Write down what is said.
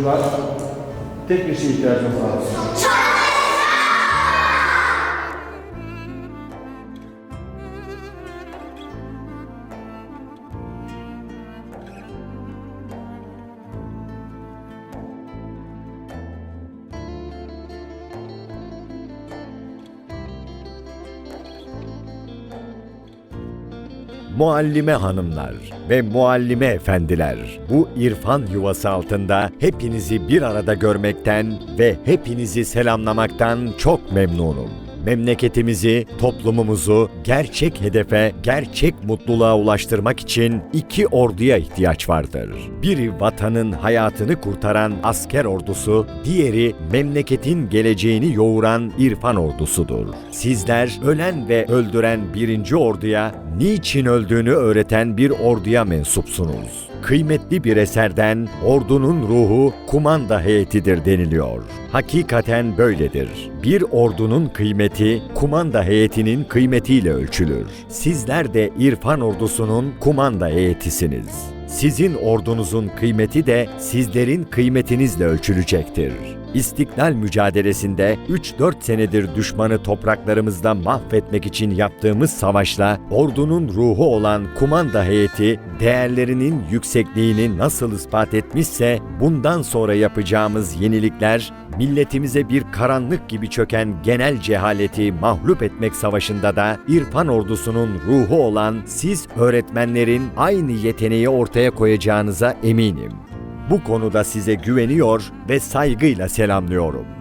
Çocuklar, tek bir şeye ihtiyacımız var. Muallime hanımlar ve muallime efendiler, bu irfan yuvası altında hepinizi bir arada görmekten ve hepinizi selamlamaktan çok memnunum. Memleketimizi, toplumumuzu gerçek hedefe, gerçek mutluluğa ulaştırmak için iki orduya ihtiyaç vardır. Biri vatanın hayatını kurtaran asker ordusu, diğeri memleketin geleceğini yoğuran irfan ordusudur. Sizler ölen ve öldüren birinci orduya niçin öldüğünü öğreten bir orduya mensupsunuz. Kıymetli bir eserden ordunun ruhu kumanda heyetidir deniliyor. Hakikaten böyledir. Bir ordunun kıymeti kumanda heyetinin kıymetiyle ölçülür. Sizler de İrfan ordusunun kumanda heyetisiniz. Sizin ordunuzun kıymeti de sizlerin kıymetinizle ölçülecektir. İstiklal mücadelesinde 3-4 senedir düşmanı topraklarımızda mahvetmek için yaptığımız savaşla ordunun ruhu olan kumanda heyeti değerlerinin yüksekliğini nasıl ispat etmişse bundan sonra yapacağımız yenilikler milletimize bir karanlık gibi çöken genel cehaleti mahlup etmek savaşında da İrfan ordusunun ruhu olan siz öğretmenlerin aynı yeteneği ortaya koyacağınıza eminim. Bu konuda size güveniyor ve saygıyla selamlıyorum.